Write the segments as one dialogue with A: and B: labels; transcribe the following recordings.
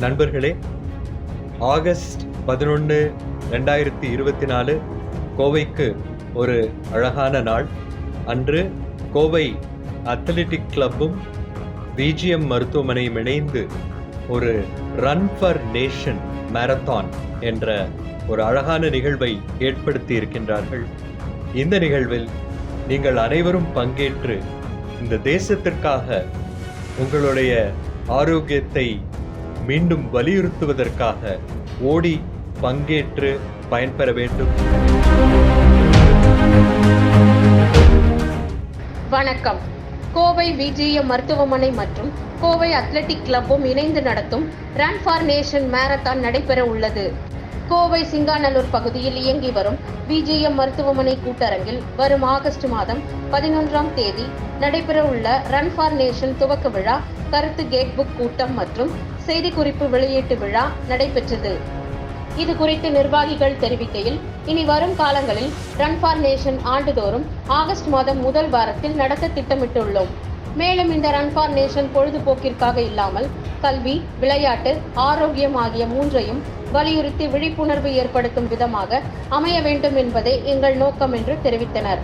A: நண்பர்களே ஆகஸ்ட் பதினொன்று ரெண்டாயிரத்தி இருபத்தி நாலு கோவைக்கு ஒரு அழகான நாள். அன்று கோவை அத்லெட்டிக் கிளப்பும் பிஜிஎம் மருத்துவமனையும் இணைந்து ஒரு ரன் ஃபார் நேஷன் மேரத்தான் என்ற ஒரு அழகான நிகழ்வை ஏற்படுத்தி இருக்கின்றார்கள். இந்த நிகழ்வில் நீங்கள் அனைவரும் பங்கேற்று இந்த தேசத்திற்காக உங்களுடைய ஆரோக்கியத்தை மீண்டும் வலியுறுத்துவதற்காக ஓடி பங்கேற்று பயன்பெற வேண்டும்.
B: வணக்கம். கோவை விஜிஎம் மருத்துவமனை மற்றும் கோவை அத்லெட்டிக் கிளப்பும் இணைந்து நடத்தும் ரன் ஃபார் நேஷன் மேரத்தான் நடைபெற உள்ளது. கோவை சிங்காநல்லூர் பகுதியில் இயங்கி வரும் விஜிஎம் மருத்துவமனை கூட்டரங்கில் வரும் ஆகஸ்ட் மாதம் பதினொன்றாம் தேதி நடைபெற உள்ள ரன் ஃபார் நேஷன் துவக்க விழா கருத்து கேட் புக் கூட்டம் மற்றும் செய்திக்குறிப்பு வெளியீட்டு விழா நடைபெற்றது. இது குறித்து நிர்வாகிகள் தெரிவிக்கையில் இனி வரும் காலங்களில் ரன் ஃபார் நேஷன் ஆண்டுதோறும் ஆகஸ்ட் மாதம் முதல் வாரத்தில் நடத்த திட்டமிட்டுள்ளோம். மேலும் இந்த ரன் ஃபார் நேஷன் பொழுதுபோக்கிற்காக இல்லாமல் கல்வி விளையாட்டு ஆரோக்கியம் ஆகிய மூன்றையும் வலியுறுத்தி விழிப்புணர்வு ஏற்படுத்தும் விதமாக அமைய வேண்டும் என்பதே எங்கள் நோக்கம் என்று தெரிவித்தனர்.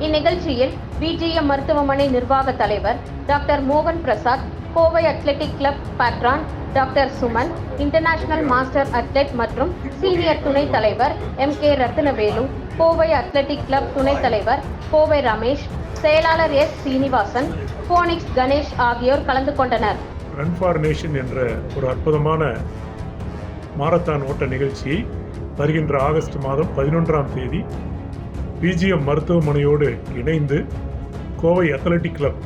B: இந்நிகழ்ச்சியில் பிஜிஎம் மருத்துவமனை நிர்வாக தலைவர் டாக்டர் மோகன் Prasad Kovai athletic club patron doctor Suman international master athlete மற்றும் சீனியர் துணைத் தலைவர் M K Rathnavelu Kovai athletic club துணைத் தலைவர் கோவை ரமேஷ் செயலாளர் எஸ் சீனிவாசன் போனிக்ஸ் கணேஷ் ஆகியோர் கலந்து கொண்டனர்.
C: ரன் ஃபார் நேஷன் என்ற ஒரு அற்புதமான மாரத்தான் ஓட்ட நிகழ்ச்சியை வருகின்ற ஆகஸ்ட் மாதம் பதினொன்றாம் தேதி பிஜிஎம் மருத்துவமனையோடு இணைந்து கோவை அத்லட்டிக் கிளப்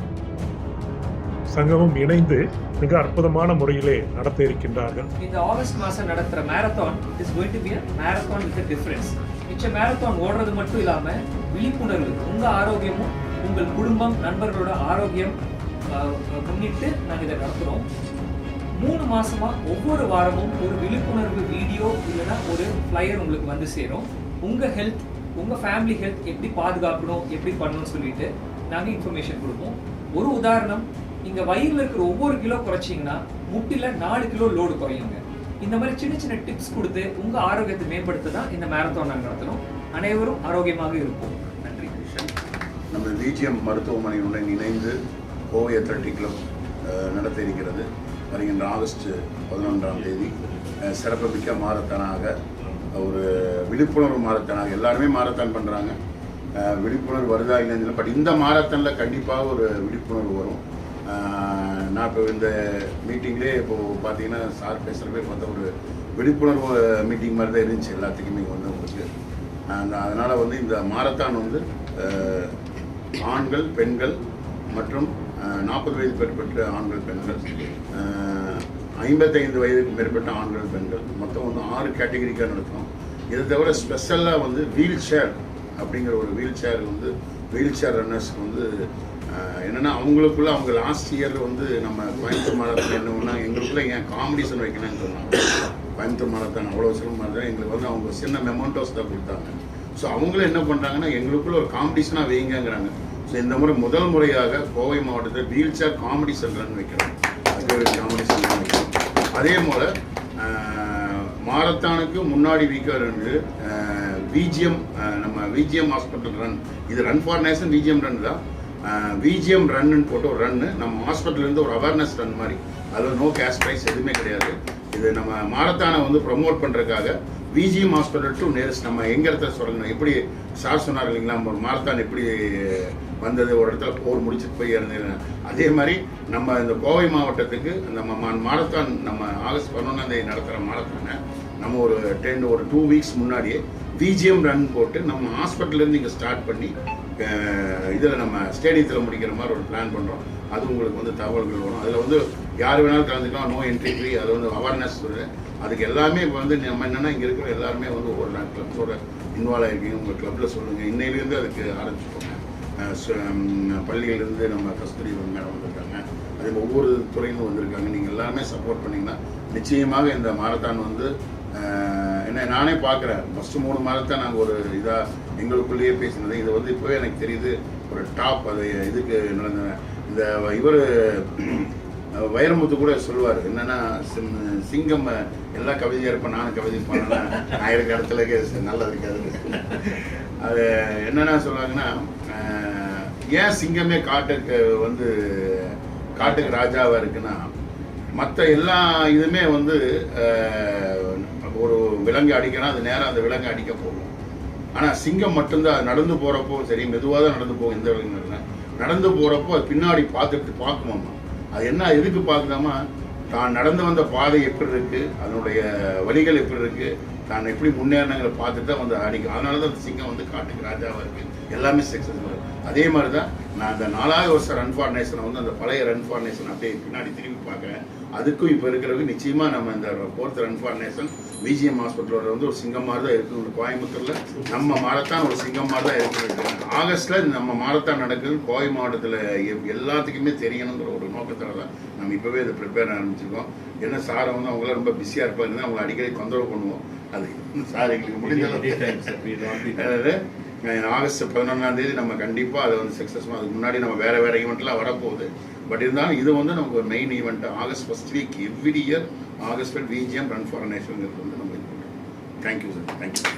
C: சங்கமும் இணைந்து மிக அற்புதமான முறையிலே நடத்த இருக்கின்றார்கள்.
D: இந்த ஆகஸ்ட் மாசம் நடத்துற marathon is going to be a marathon with difference மிச்ச மேரத்தான் ஓடுறது மட்டும் இல்லாம விழிப்புணர்வு உங்க ஆரோக்கியமும் உங்கள் குடும்பம் நண்பர்களோட ஆரோக்கியம் ஆஹ், முன்னிட்டு நாங்க இதை நடத்துறோம். மூணு மாசமா ஒவ்வொரு வாரமும் ஒரு விழிப்புணர்வு வீடியோ இல்லைன்னா ஒரு ஃப்ளையர் உங்களுக்கு வந்து சேரும். உங்க ஹெல்த் உங்க ஃபேமிலி ஹெல்த் எப்படி பாதுகாக்கணும் எப்படி பண்ணணும்னு சொல்லிட்டு நாங்க இன்ஃபர்மேஷன் கொடுப்போம். ஒரு உதாரணம் இங்க வயிறுல இருக்கிற ஒவ்வொரு கிலோ குறைச்சிங்கன்னா முட்டில நாலு கிலோ லோடு குறையுங்க. இந்த மாதிரி சின்ன சின்ன டிப்ஸ் கொடுத்து உங்க ஆரோக்கியத்தை மேம்படுத்த தான் இந்த மேரத்தான் நாங்கள் நடத்தணும் அனைவரும் ஆரோக்கியமாக இருப்போம். நன்றி.
E: நம்ம விஜிஎம் மருத்துவமனையுடன் இணைந்து கோவை அத்லட்டிக் கிளப் நடத்த இருக்கிறது. வருகின்ற ஆகஸ்ட் பதினொன்றாம் தேதி அஹ், சிறப்புமிக்க மாரத்தானாக ஒரு விழிப்புணர்வு மாரத்தானாக எல்லாருமே மாரத்தான் பண்ணுறாங்க விழிப்புணர்வு வருதா இல்லைன்னு பட் இந்த மாரத்தானில் கண்டிப்பாக ஒரு விழிப்புணர்வு வரும். நான் இப்போ இந்த மீட்டிங்லேயே இப்போது பார்த்தீங்கன்னா சார் பேசுகிறப்பே பார்த்தா ஒரு விழிப்புணர்வு மீட்டிங் மாதிரி தான் இருந்துச்சு எல்லாத்துக்குமே வந்து உங்களுக்கு. அந்த அதனால் வந்து இந்த மாரத்தான் வந்து ஆண்கள் பெண்கள் மற்றும் நாற்பது வயது மேற்பட்ட ஆண்கள் பெண்கள். ஐம்பத்தைந்து வயதுக்கு மேற்பட்ட ஆண்கள் பெண்கள் மொத்தம் வந்து ஆறு கேட்டகரிக்காக நடத்துகிறோம் இதை தவிர ஸ்பெஷலாக வந்து வீல் சேர் அப்படிங்கிற ஒரு வீல் சேர் வந்து வீல் சேர் ரன்னர்ஸ்க்கு வந்து என்னென்னா அவங்களுக்குள்ள அவங்க லாஸ்ட் இயரில் வந்து நம்ம கோயம்புத்தூர் மாரத்தான் என்ன பண்ணாங்க எங்களுக்குள்ள ஏன் காம்படிஷன் வைக்கணும்னு சொன்னாங்க. கோயம்புத்தூர் மாரத்தான் அவ்வளோ சிரமமாக இருந்தாலும் எங்களுக்கு வந்து அவங்க சின்ன மெமோண்டோஸ் தான் கொடுத்தாங்க. ஸோ அவங்களும் என்ன பண்ணுறாங்கன்னா எங்களுக்குள்ள ஒரு காம்படிஷனாக வைங்கங்கிறாங்க. ஸோ இந்த முறை முதல் முறையாக கோவை மாவட்டத்தில் வீல் சேர் காம்படிஷன் ரன் வைக்கிறோம் அது ஒரு காம்படிஷன் அதே போல் மாரத்தானுக்கு முன்னாடி வீக்காக இருந்து விஜிஎம் நம்ம விஜிஎம் ஹாஸ்பிட்டல் ரன் இது run for nation VGM run தான். விஜிஎம் ரன்னு போட்டு ஒரு ரன்னு நம்ம ஹாஸ்பிட்டல்லேருந்து ஒரு அவேர்னஸ் ரன் மாதிரி. அதில் நோ கேஷ் ப்ரைஸ் எதுவுமே கிடையாது. இது நம்ம மாரத்தானை வந்து ப்ரமோட் பண்ணுறதுக்காக விஜிஎம் ஹாஸ்பிட்டல் டு நேரஸ்ட் நம்ம எங்க இடத்துல சொல்லணும்? எப்படி சார் சொன்னார் இல்லைங்களா? நம்ம மாரத்தான் எப்படி வந்தது? ஒரு இடத்துல போர் முடிச்சுட்டு போய் இறந்தது அதே மாதிரி நம்ம இந்த கோவை மாவட்டத்துக்கு நம்ம மா- மாரத்தான் நம்ம ஆகஸ்ட் பதினொன்றாம் தேதி நடத்துகிற மாரத்தானை நம்ம ஒரு டென் ஒரு டூ வீக்ஸ் முன்னாடியே விஜிஎம் ரன் போட்டு நம்ம ஹாஸ்பிட்டல்லேருந்து இங்கே ஸ்டார்ட் பண்ணி இதில் நம்ம ஸ்டேடியத்தில் முடிக்கிற மாதிரி ஒரு பிளான் பண்ணுறோம் அது உங்களுக்கு வந்து தகவல்கள் வரும். அதில் வந்து யார் வேணாலும் கலந்துக்கலாம். நோ என்ட்ரி ஃப்ரீ அது வந்து அவேர்னஸ் அதுக்கு எல்லாமே இப்போ வந்து நம்ம என்னென்னா இங்கே இருக்கிற எல்லாருமே வந்து ஒரு நாள் கிளப்ஸோட இன்வால்வ் ஆகிருக்கீங்க உங்கள் கிளப்பில் சொல்லுங்கள் இன்னையிலேருந்து அதுக்கு ஆரம்பிச்சுக்கோங்க. பள்ளியிலேருந்து நம்ம கஸ்தூரி மேடம் வந்திருக்காங்க. அதே ஒவ்வொரு துறையிலும் வந்திருக்காங்க. நீங்கள் எல்லாருமே சப்போர்ட் பண்ணிங்கன்னா நிச்சயமாக இந்த மாரத்தான் வந்து என்ன நானே பார்க்குறேன் ஃபஸ்ட்டு மூணு மாதத்தான் நாங்கள் ஒரு இதாக எங்களுக்குள்ளேயே பேசினது. இது வந்து இப்போவே எனக்கு தெரியுது. ஒரு டாப் அது இதுக்கு நடந்த இந்த இவர் வைரமுத்து கூட சொல்லுவார். என்னன்னா சிங்கம் எல்லா கவிதையாக இருப்பேன் நானும் கவிதை பண்ணேன்னா நான் இடத்துல நல்லது இருக்காது. அது என்னென்ன சொல்லுவாங்கன்னா ஏன் சிங்கமே காட்டுக்கு வந்து காட்டுக்கு ராஜாவாக இருக்குன்னா மற்ற எல்லா இதுவுமே வந்து ஒரு விலங்கு அடிக்கணும் அது நேரம் அந்த விலங்கு அடிக்க போகும். ஆனால் சிங்கம் மட்டும்தான் அது நடந்து போகிறப்போ சரி மெதுவாக தான் நடந்து போகும் எந்த விலங்கு நடந்து போகிறப்போ அது பின்னாடி பார்த்துட்டு பார்க்குமாம்மா. அது என்ன எதுக்கு பார்க்கலாமா தான் நடந்து வந்த பாதை எப்படி இருக்கு அதனுடைய வழிகள் எப்படி இருக்கு தான் எப்படி முன்னேறினங்களை பார்த்துட்டு தான் வந்து அடிக்கும் அதனால தான் அந்த சிங்கம் வந்து காட்டுக்கு ராஜாவாக இருக்கு. எல்லாமே சக்ஸஸ்ஃபுல் அதே மாதிரி தான் நான் அந்த நாலாவது வருஷம் ரன் ஃபார் நேஷனை வந்து அந்த பழைய ரன் ஃபார் நேஷன் அப்படியே பின்னாடி திரும்பி பார்க்குறேன். அதுக்கும் இப்போ இருக்கிறதுக்கு நிச்சயமாக நம்ம இந்த fourth run for nation VGM ஹாஸ்பிட்டலோட வந்து ஒரு சிங்கம் மாதிரி தான் இருக்குது கோயம்புத்தூரில் நம்ம மாரத்தான் ஒரு சிங்கம் மாதிரி தான் இருக்குது ஆகஸ்ட்டில் நம்ம மாரத்தான் நடக்குது. கோவை மாவட்டத்தில் எல்லாத்துக்குமே தெரியணுங்கிற ஒரு நோக்கத்தில் தான் நம்ம இப்போவே இதை ப்ரிப்பேர் ஆரம்பிச்சிருக்கோம். ஏன்னா சாரை வந்து அவங்களாம் ரொம்ப பிஸியாக இருப்பாங்க. அவங்களை அடிக்கடி தொந்தரவு பண்ணுவோம். அது சார் எங்களுக்கு முடிஞ்ச ஆகஸ்ட் பதினொன்றாம் தேதி நம்ம கண்டிப்பாக அதை வந்து சக்ஸஸ்ஃபுல் அதுக்கு முன்னாடி நம்ம வேறு வேறு ஈவெண்ட்லாம் வரப்போகுது. பட் இருந்தாலும் இது வந்து நமக்கு ஒரு main event August first week every year August VGM run for நேஷனுங்கிறது வந்து நம்ம இது பண்ணுறோம். Thank you sir thank you